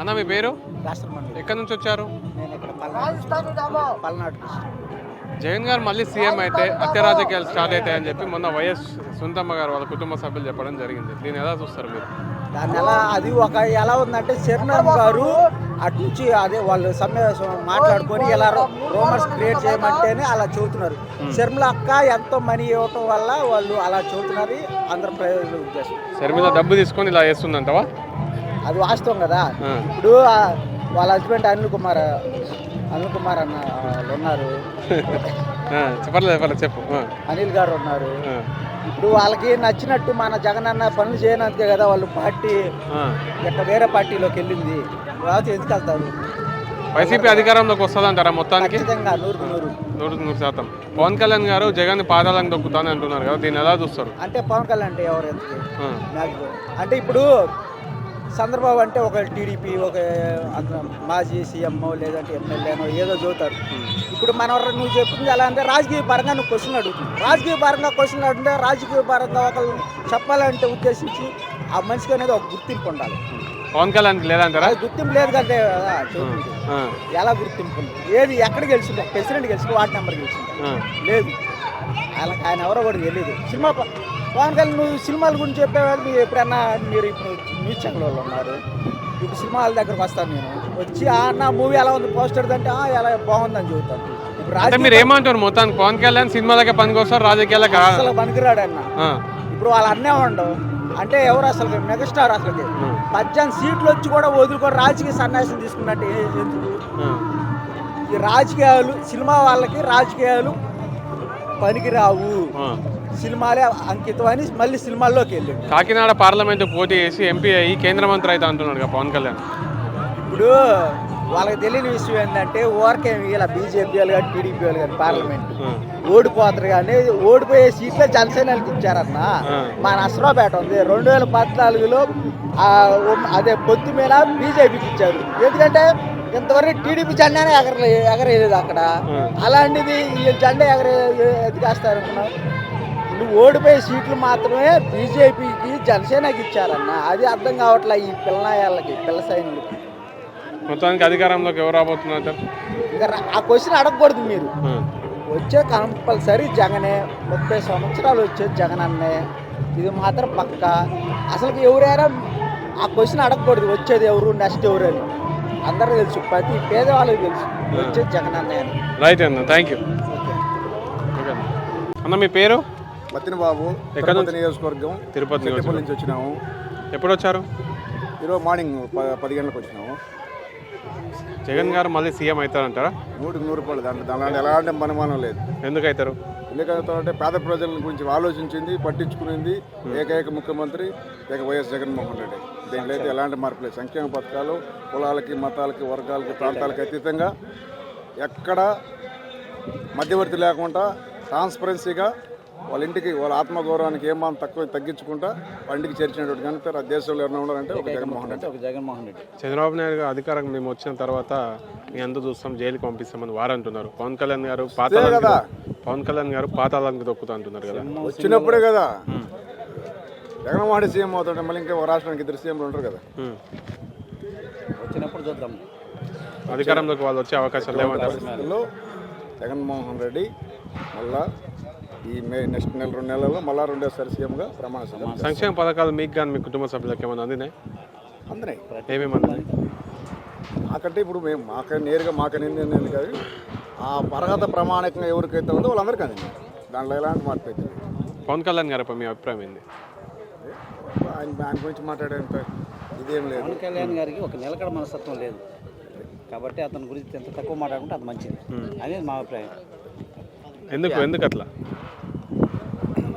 అన్న మీ పేరు? ఎక్కడి నుంచి వచ్చారు. జగన్ గారు మళ్ళీ సీఎం అయితే హత్య రాజకీయాలు స్టార్ట్ అవుతాయని చెప్పి మొన్న వైఎస్ సుందమ్మ గారు వాళ్ళ కుటుంబ సభ్యులు చెప్పడం జరిగింది. దీన్ని ఎలా చూస్తారు మీరు? దాన్ని ఎలా అది ఒక ఎలా ఉందంటే శరణం గారు అటు నుంచి అదే వాళ్ళు సమావేశం మాట్లాడుకొని ఇలా రూమర్స్ క్రియేట్ చేయమంటేనే అలా చెబుతున్నారు. శర్మల అక్క ఎంతో మనీ ఇవ్వటం వల్ల వాళ్ళు అలా చెబుతున్నారు. అందరు ప్రయోజన ఉద్దేశం. శర్మిల డబ్బు తీసుకొని ఇలా చేస్తుందంటవా? అది వాస్తవం కదా. ఇప్పుడు వాళ్ళ హస్బెండ్ అనిల్ కుమార్ అనిల్ కుమార్ అన్న వాళ్ళు ఉన్నారు. చెప్పలేదు చెప్పు అనిల్ గారు ఉన్నారు. ఇప్పుడు వాళ్ళకి నచ్చినట్టు మన జగన్ అన్న పనులు చేయనందుకే కదా వాళ్ళు పార్టీ ఆ. ఇట్లా వేరే పార్టీలోకి వెళ్ళింది. రావచ్చు ఎందుకు వెళ్తారు వైసీపీ అధికారంలోకి వస్తుందంటారా మొత్తానికి? ఖచ్చితంగా నూరుకు నూరు. శాతం. పవన్ కళ్యాణ్ గారు జగన్ పాదాలను దొక్కుతానని అంటున్నారు కదా దీన్ని ఎలా చూస్తారు? అంటే పవన్ కళ్యాణ్ అంటే ఎవరు అంటే ఇప్పుడు చంద్రబాబు అంటే ఒక టీడీపీ ఒక మాజీ సీఎం లేదంటే ఎమ్మెల్యేనో ఏదో చదువుతారు ఇప్పుడు మన నువ్వు చెప్పింది ఎలా అంటే రాజకీయ పరంగా నువ్వు క్వశ్చన్ అడుగుతుంది రాజకీయ పరంగా క్వశ్చన్ అడిగితే రాజకీయ పరంగా ఒకళ్ళు చెప్పాలంటే ఉద్దేశించి ఆ మనిషికి అనేది ఒక గుర్తింపు ఉండాలి. పవన్ కళ్యాణ్ లేదంటారా? గుర్తింపు లేదు కంటే ఎలా గుర్తింపు? ఏది ఎక్కడ గెలిచిందో ప్రెసిడెంట్ గెలిచి వార్డు నెంబర్ గెలిచిందో. లేదు. ఆయన ఆయన ఎవరో కూడా తెలియదు. సినిమా పవన్ కళ్యాణ్ నువ్వు సినిమాల గురించి చెప్పేవాళ్ళు మీరు ఎప్పుడన్నా మీరు ఇప్పుడు న్యూస్ ఛానల్ వాళ్ళు ఉన్నారు. ఇప్పుడు సినిమాల దగ్గరకు వస్తాను నేను. వచ్చి ఆ నా మూవీ ఎలా ఉంది? పోస్టర్ అంటే "ఆ, ఎలా బాగుందని చెబుతాను. ఇప్పుడు మీరు ఏమంటారు? మొత్తానికి పవన్ కళ్యాణ్ సినిమాలకే పనికొస్తారు రాజకీయాలకు అసలు పనికిరాడు అన్న. ఇప్పుడు వాళ్ళు అన్నే ఉండవు అంటే ఎవరు అసలు? మెగాస్టార్ అసలు పద్దెనిమిది సీట్లు వచ్చి కూడా వదులుకొని రాజకీయ సన్యాసం తీసుకున్నట్టు ఎందుకు? ఈ రాజకీయాలు సినిమా వాళ్ళకి రాజకీయాలు పనికిరావు. సినిమాలే అంకితం అని మళ్ళీ సినిమాల్లోకి వెళ్ళింది కాకినాడ పార్లమెంట్ పోటీ చేసి ఎంపీ అయ్యి కేంద్ర మంత్రి అయితే అంటున్నాడు పవన్ కళ్యాణ్. ఇప్పుడు వాళ్ళకి తెలియని విషయం ఏంటంటే ఓరకే ఇలా బీజేపీ వాళ్ళు కానీ టీడీపీ వాళ్ళు కానీ పార్లమెంట్ ఓడిపోతారు కానీ ఓడిపోయే సీట్లే జనసేనకి ఇచ్చారన్న. మా నసరాపేట ఉంది. రెండు వేల పద్నాలుగులో అదే పొత్తు మీద బీజేపీకి ఇచ్చారు. ఎందుకంటే ఇంతవరకు టీడీపీ జెండానే ఎగరలే ఎగరేయలేదు అక్కడ. అలాంటిది ఈ జెండా ఎగరే ఎదిగేస్తారు అనుకున్నావు నువ్వు ఓడిపోయే సీట్లు మాత్రమే బీజేపీకి జనసేనకి ఇచ్చారన్న. అది అర్థం కావట్లే ఈ పిల్లనాయాలకి పిల్ల సైన్యులకి? మొత్తానికి అధికారంలోకి ఎవరు రాబోతున్నారు ఇంకా ఆ క్వశ్చన్ అడగకూడదు మీరు. వచ్చే కంపల్సరీ జగనే ముప్పై సంవత్సరాలు వచ్చే జగన్ అన్నే. ఇది మాత్రం పక్క. అసలు ఎవరైనా ఆ క్వశ్చన్ అడగకూడదు. వచ్చేది ఎవరు నెక్స్ట్ ఎవరు అని. అందరూ తెలుసు ప్రతి పేదవాళ్ళకి తెలుసు వచ్చేది జగన్ అన్నే అని. రైట్ అన్న. థ్యాంక్ యూ అన్న మీ పేరు? బాబు ఎక్కడ తిరుపతి నియోజకవర్గం తిరుపతి. నుంచి వచ్చినాము. ఎప్పుడు వచ్చారు ఈరోజు మార్నింగ్ పది గంటలకు వచ్చినాము. జగన్ గారు మళ్ళీ సీఎం అవుతారంటారా? నూటికి నూరు రూపాయలు దాంట్లో దాంట్లో ఎలాంటి మనమానం లేదు. ఎందుకు అవుతారు ఎందుకంటే పేద ప్రజల గురించి ఆలోచించింది పట్టించుకునింది ఏకైక ముఖ్యమంత్రి ఏక వైఎస్ జగన్మోహన్ రెడ్డి. దీంట్లో అయితే ఎలాంటి మార్పు లేదు. సంక్షేమ పథకాలు కులాలకి మతాలకి వర్గాలకి ప్రాంతాలకి అతీతంగా ఎక్కడ మధ్యవర్తి లేకుండా ట్రాన్స్పరెన్సీగా వాళ్ళ ఇంటికి వాళ్ళ ఆత్మగౌరవానికి ఏమాత్రం తక్కువ తగ్గించుకుంటా వాళ్ళ ఇంటికి చేర్చినటువంటి కనుక ఆ దేశంలో ఎవరైనా ఉన్నారంటే ఒక జగన్మోహన్ రెడ్డి. ఒక జగన్మోహన్ రెడ్డి. చంద్రబాబు నాయుడు గారు అధికారం మేము వచ్చిన తర్వాత మీ అందరూ చూస్తాం జైలుకి పంపిస్తామని వారు అంటున్నారు పవన్ కళ్యాణ్ గారు పాతాళానికి కదా. పవన్ కళ్యాణ్ గారు పాతాళానికి దొక్కుతా అంటున్నారు కదా. వచ్చినప్పుడే కదా. జగన్మోహన్ రెడ్డి సీఎం అవుతుంటే మళ్ళీ ఇంకా ఒక రాష్ట్రానికి ఇద్దరు సీఎంలు ఉంటారు కదా. వచ్చినప్పుడు చూద్దాం. అధికారంలోకి వాళ్ళు వచ్చే అవకాశాలు లేవంటారు. జగన్మోహన్ రెడ్డి మళ్ళా ఈ మే నెక్స్ట్ నెల రెండు నెలల్లో మళ్ళా రెండోసారి సీఎంగా ప్రమాణ స్వీకారం సంక్షేమ పథకాలు మీకు కానీ మీ కుటుంబ సభ్యులకు ఏమైనా అందినాయి? అందరినీ ఏమేమి అందినాయి? మాకంటే ఇప్పుడు మేము మాక నేరుగా మాకనేది అనేది కాదు. ఆ అర్హత ప్రమాణికంగా ఎవరికైతే ఉందో వాళ్ళందరికీ అందింది దాంట్లో ఎలాంటి మార్పు అయితే. పవన్ కళ్యాణ్ గారిపై మీ అభిప్రాయం ఏంది? ఆయన ఆయన గురించి మాట్లాడేంత ఇదేం లేదు. పవన్ కళ్యాణ్ గారికి ఒక నిలకడ మనస్తత్వం లేదు. కాబట్టి అతని గురించి ఎంత తక్కువ మాట్లాడుకుంటే అది మంచిది. అనేది మా అభిప్రాయం. ఎందుకు? ఎందుకు అట్లా?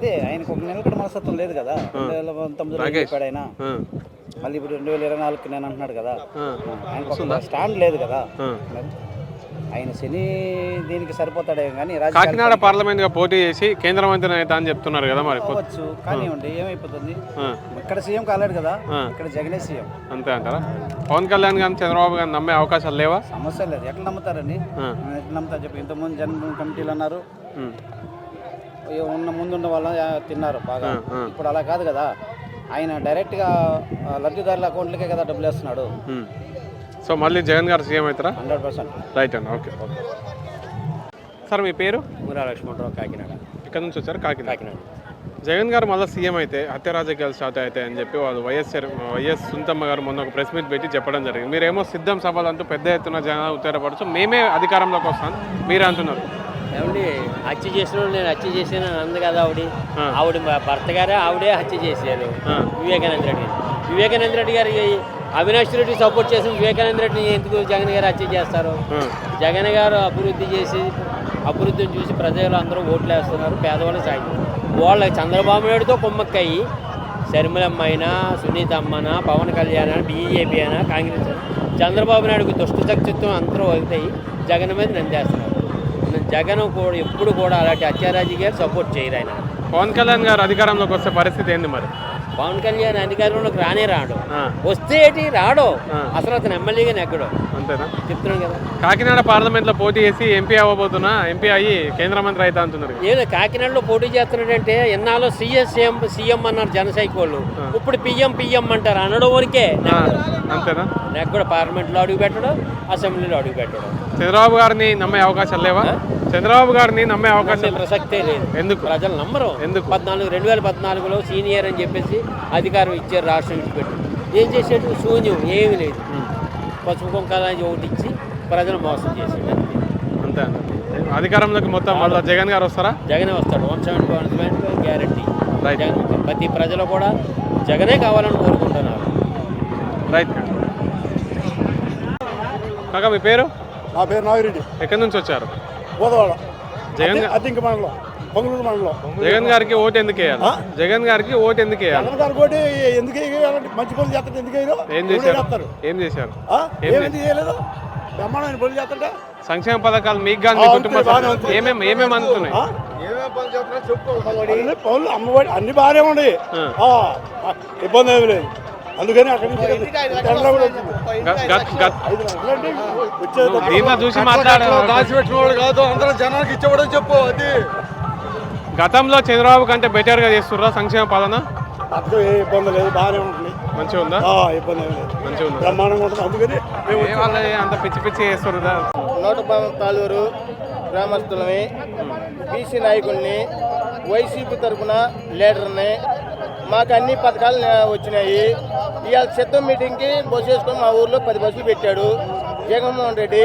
అదే ఆయనకు ఒక నిలకడ మనస్తత్వం లేదు కదా. రెండు వేల పంతొమ్మిదిలో చెప్పాడు ఆయన మళ్ళీ ఇప్పుడు రెండు వేల ఇరవై నాలుగుకి నేను అంటున్నాడు కదా. ఆయనకు ఒక స్టాండ్ లేదు కదా. ఆయన శని దీనికి సరిపోతాడే కానీ కాకినాడ పార్లమెంట్గా పోటీ చేసి కేంద్ర మంత్రి అయితే అని చెప్తున్నారు కదా మరి. కావచ్చు కానివ్వండి ఏమైపోతుంది? ఇక్కడ సీఎం కాలేడు కదా. ఇక్కడ జగనే సీఎం. అంతే అంటారా? పవన్ కళ్యాణ్ గారిని చంద్రబాబు గారిని నమ్మే అవకాశాలు లేవా? సమస్య లేదు. ఎట్లా నమ్ముతారండి? ఎట్లా నమ్ముతారు చెప్పి. ఇంతకుముందు జన్మ కమిటీలు అన్నారు. ఉన్న ముందున్న వాళ్ళ తిన్నారు బాగా. ఇప్పుడు అలా కాదు కదా. ఆయన డైరెక్ట్గా లబ్ధిదారుల అకౌంట్లకే కదా డబ్బులు వేస్తున్నాడు. సో మళ్ళీ జగన్ గారు సీఎం అవుతారా? Hundred percent. రైట్ అండి ఓకే. ఓకే. సార్ మీ పేరు? మురా లక్ష్మణరావు కాకినాడ. ఇక్కడ నుంచి వచ్చారు? కాకినాడ. కాకినాడ. జగన్ గారు మళ్ళీ సీఎం అయితే హత్య రాజకీయాలు స్టార్ట్ అవుతాయి అని చెప్పి వాళ్ళు వైఎస్ చర్- వైఎస్ సుంతమ్మ గారు మొన్న ఒక ప్రెస్ మీట్ పెట్టి చెప్పడం జరిగింది. మీరేమో సిద్ధం సభలు అంటూ పెద్ద ఎత్తున జనాలు ఉత్తరపడుతూ మేమే అధికారంలోకి వస్తాం. మీరే అంటున్నారు. ఏమండి హత్య చేసిన నేను హత్య చేశాను అంది కదా ఆవిడ. ఆవిడ మా భర్త గారే ఆవిడే హత్య చేశారు. వివేకానంద రెడ్డి వివేకానంద రెడ్డి గారి అవినాష్ రెడ్డి సపోర్ట్ చేసిన వివేకానంద రెడ్డిని ఎందుకు జగన్ గారు హత్య చేస్తారు. జగన్ గారు అభివృద్ధి చేసి అభివృద్ధిని చూసి ప్రజలు అందరూ ఓట్లు వేస్తున్నారు పేదవాళ్ళు సాగి వాళ్ళ చంద్రబాబు నాయుడుతో కుమ్మక్కయ్యి శర్మిలమ్మ అయినా సునీత అమ్మనా పవన్ కళ్యాణ్ అయినా బీజేపీ అయినా కాంగ్రెస్ చంద్రబాబు నాయుడుకి దుష్ట శక్తిత్వం అందరూ అవుతాయి జగన్ మీద నిందేస్తున్నారు జగన్ కూడా ఎప్పుడు కూడా అలాంటి అత్యారాజకీయాలు సపోర్ట్ చేయరు ఆయన. పవన్ కళ్యాణ్ గారు అధికారంలోకి వస్తే పరిస్థితి ఏంది మరి? పవన్ కళ్యాణ్ అధికారంలోకి రానే రాడు. వస్తే ఏంటి రాడు. అసలు అతను ఎమ్మెల్యేగా నెగ్గడు. అంతేనా? చెప్తున్నాం కదా. కాకినాడ పార్లమెంట్లో పోటీ చేసి ఎంపీ అవ్వబోతున్నా ఎంపీ అయ్యి కేంద్ర మంత్రి అవుతా అంటున్నారు ఏదో కాకినాడలో పోటీ చేస్తున్నాడంటే ఎన్నాళ్ళు సీఎం సీఎం సీఎం అన్నారు జనసైకి వాళ్ళు. ఇప్పుడు పిఎం పిఎం అంటారు. అనడం వరకే అంతేనా? నెగ్గడు. పార్లమెంట్లో అడుగు పెట్టడం అసెంబ్లీలో అడుగు పెట్టడం. చంద్రబాబు గారిని నమ్మే అవకాశాలు లేవా? చంద్రబాబు గారిని నమ్మే అవకాశాలు ప్రసక్తే లేదు. ఎందుకు? ప్రజలు నమ్మరు. ఎందుకు? పద్నాలుగు రెండు వేల పద్నాలుగులో సీనియర్ అని చెప్పేసి అధికారం ఇచ్చారు రాష్ట్రం విడిచిపెట్టి ఏం చేసాడు శూన్యం ఏమీ లేదు. పసుపు కుంకాలని ఒకటి ఇచ్చి ప్రజలు మోసం చేసాడు అంతే. అధికారంలోకి మొత్తం మళ్ళీ జగన్ గారు వస్తారా? జగనే వస్తాడు. One seventy one seventy guarantee. ప్రతి ప్రజలు కూడా జగనే కావాలని కోరుకుంటున్నారు. రైట్ కాక మీ పేరు? నా పేరు నాగిరెడ్డి. ఎక్కడి నుంచి వచ్చారు? గోదవాడ జగన్ అద్దెంక మండలం. పొంగలూరు మండలం. జగన్ గారికి ఓటు ఎందుకు వేయాలి? జగన్ గారికి ఓటు ఎందుకు వేయాలి? జగన్ కూడా ఎందుకు వేయాలంటే మంచి పనులు చేస్తారు ఎందుకు వేయరు ఏం చేశారు? ఏం చేశారు? ఆ? ఏం ఏం ఎందుకు చేయలేదు? బ్రహ్మాండమైన పనులు చేస్తాడే సంక్షేమ పథకాలు మీకు కానీ కుటుంబ. ఏమేమి ఏమేమి అందుతున్నాయి? పనులు అమ్మఒడి అన్ని బాగానే ఉన్నాయి. ఇబ్బంది ఏమి లేదు. అందుకని అక్కడి నుంచి చూసి మాట్లాడారు దాచిపెట్టినవాడు కాదు అందరూ జనానికి ఇచ్చేవాడని చెప్పు అది. గతంలో చంద్రబాబు కంటే బెటర్గా చేస్తుర్రా సంక్షేమ పాలన? అంతా ఏ ఇబ్బంది లేదు బాగానే ఉంటుంది. మంచిగా ఉందా? ఆ, ఇబ్బంది లేదు. మంచిగా ఉందా? బ్రహ్మాండంగా ఉంటుంది. అందుకని వాళ్ళు అంత పిచ్చి పిచ్చి చేస్తుర్రా నోటపాలెం తాలూరు గ్రామస్తులని బీసీ నాయకుల్ని వైసీపీ తరఫున లీడర్ని మాకు అన్ని పథకాలు వచ్చినాయి. ఇవాళ సిద్ధం మీటింగ్కి బస్సు వేసుకొని మా ఊర్లో పది బస్సులు పెట్టాడు. జగన్మోహన్ రెడ్డి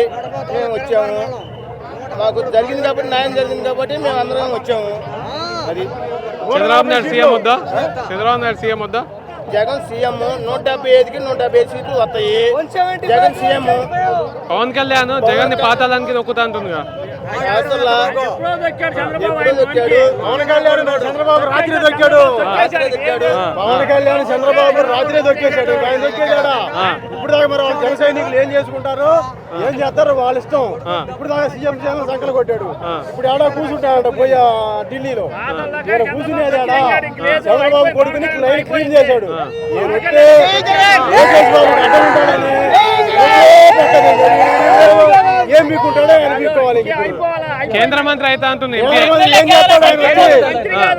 మేము వచ్చాము. మాకు జరిగింది కాబట్టి న్యాయం జరిగింది కాబట్టి మేము అందరం వచ్చాము. అది. చంద్రబాబు నాయుడు సీఎం వద్దా? చంద్రబాబు నాయుడు సీఎం వద్దా? జగన్ సీఎం నూట డెబ్బై ఐదుకి నూట డెబ్బై ఐదు సీట్లు వస్తాయి. జగన్ సీఎం. పవన్ కళ్యాణ్ జగన్ని పాతాళానికి నొక్కుతా అంటుందిగా. పవన్ కళ్యాణ్ చంద్రబాబు రాత్రి దొక్కాడు. పవన్ కళ్యాణ్ చంద్రబాబు రాత్రి దొక్కేశాడు. ఆయన దొక్కేశాడా. ఇప్పుడు దాకా మరి వాళ్ళ జన సైనికులు ఏం చేసుకుంటారు? ఏం చేస్తారు? వాళ్ళ ఇష్టం. ఇప్పుడు దాకా సీఎం జగన్ సంకలు కొట్టాడు. ఇప్పుడు ఆడ కూర్చుంటాడు పోయి ఢిల్లీలో. ఇక్కడ కూర్చునేది ఆడ? చంద్రబాబు కొడుకుని లైన్ క్లీన్ చేశాడు. లోకేష్ బాబు అడ్డం ఉంటాడని. ఏం మీకుంటాడో ఆయన మీకోవాలి ఇంక. ఇప్పుడు. కేంద్ర మంత్రి అయితే అంటుంది. ఏం చేస్తాడు ఆయన వచ్చి?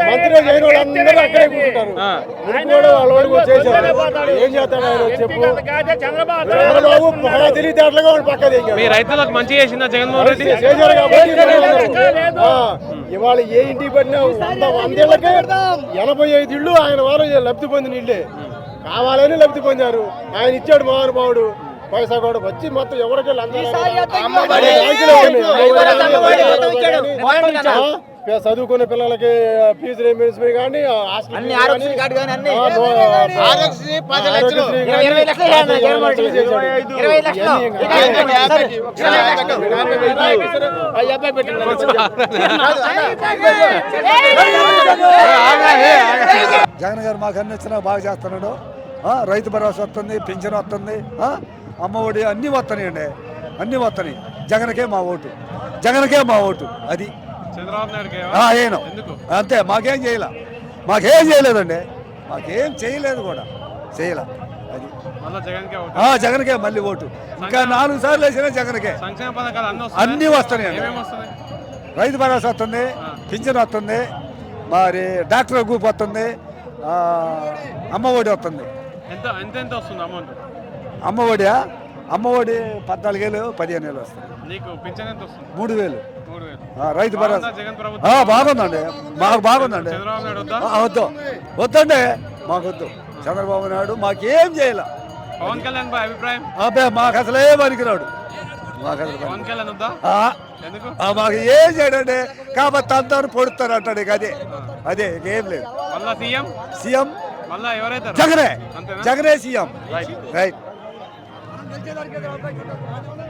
మంత్రి చేయని వాళ్ళందరూ అక్కడే కూర్చుంటారు. ఆ. మునుగోడు వాళ్ళ వాడికి వచ్చేసారు ఏం చేస్తాడు ఆయన వచ్చి చెప్పు. చంద్రబాబు బాగా తెలివితేటలుగా వాడు పక్క. మీ రైతులకు మంచి చేసిందా జగన్మోహన్ రెడ్డి? చేశారు కాబట్టి ఇవాళ ఏ ఇంటికి పడినా వంద వందేళ్ళకే ఎనభై ఐదు ఇళ్ళు ఆయన వాళ్ళు లబ్ధి పొందిన ఇళ్ళే. కావాలని లబ్ధి పొందారు. ఆయన ఇచ్చాడు మహానుభావుడు. పైసా కూడా వచ్చి మొత్తం ఎవరికి చదువుకునే పిల్లలకి ఫీజు రీయింబర్స్మెంట్ కానీ. జగన్ గారు మాకు అన్ని ఇచ్చినా బాగా చేస్తున్నాడు రైతు భరోసా వస్తుంది పింఛన్ వస్తుంది ఆ, అమ్మ ఒడి అన్నీ వస్తున్నాయండి అన్నీ వస్తున్నాయి జగన్కే మా ఓటు. జగన్కే మా ఓటు. అది. చంద్రబాబు నాయుడు ఆ, ఏను? అంతే మాకేం చేయలే. మాకేం చేయలేదండి. మాకేం చేయలేదు కూడా. చేయలే. అది. జగన్కే మళ్ళీ ఓటు. ఇంకా నాలుగు సార్లు వేసినా జగన్కే. అన్ని వస్తున్నాయి. రైతు భరోసా వస్తుంది పింఛన్ వస్తుంది మరి డాక్టర్ గ్రూప్ వస్తుంది అమ్మఒడి వస్తుంది. ఎంత ఎంత వస్తుంది అమౌంట్? అమ్మఒడి అమ్మఒడి పద్నాలుగేళ్ళు పదిహేను వేలు వస్తుంది. నీకు పింఛన్ ఎంత వస్తుంది? మూడు వేలు. వేలు ఆ, రైతు భరోసా. ఆ, బాగుందండి. మాకు బాగుందండి. చంద్రబాబు నాయుడు వద్దా? ఆ, వద్దు. వద్దండి. మాకు వద్దు చంద్రబాబు నాయుడు మాకేం చేయాల. పవన్ కళ్యాణ్ పై అభిప్రాయం? అబ్బాయి మాకు అసలే పనికిరాడు. మాకు అసలు పనికి- పవన్ కళ్యాణ్ వద్దా? ఆ, ఎందుకు? ఆ, మాకు ఏం చేయడండి? కాబట్టి అందరూ పొడుస్తారు అంటాడు ఇక అదే. అదే ఇక ఏం లేదు. మళ్ళా సీఎం? సీఎం? మళ్ళా జగనే. అంతేనా? జగనే సీఎం. రైట్. ਦਲਜੇ ਦਰ ਕੇ ਦਰਾਂ ਭਾਈ ਛੋਟਾ।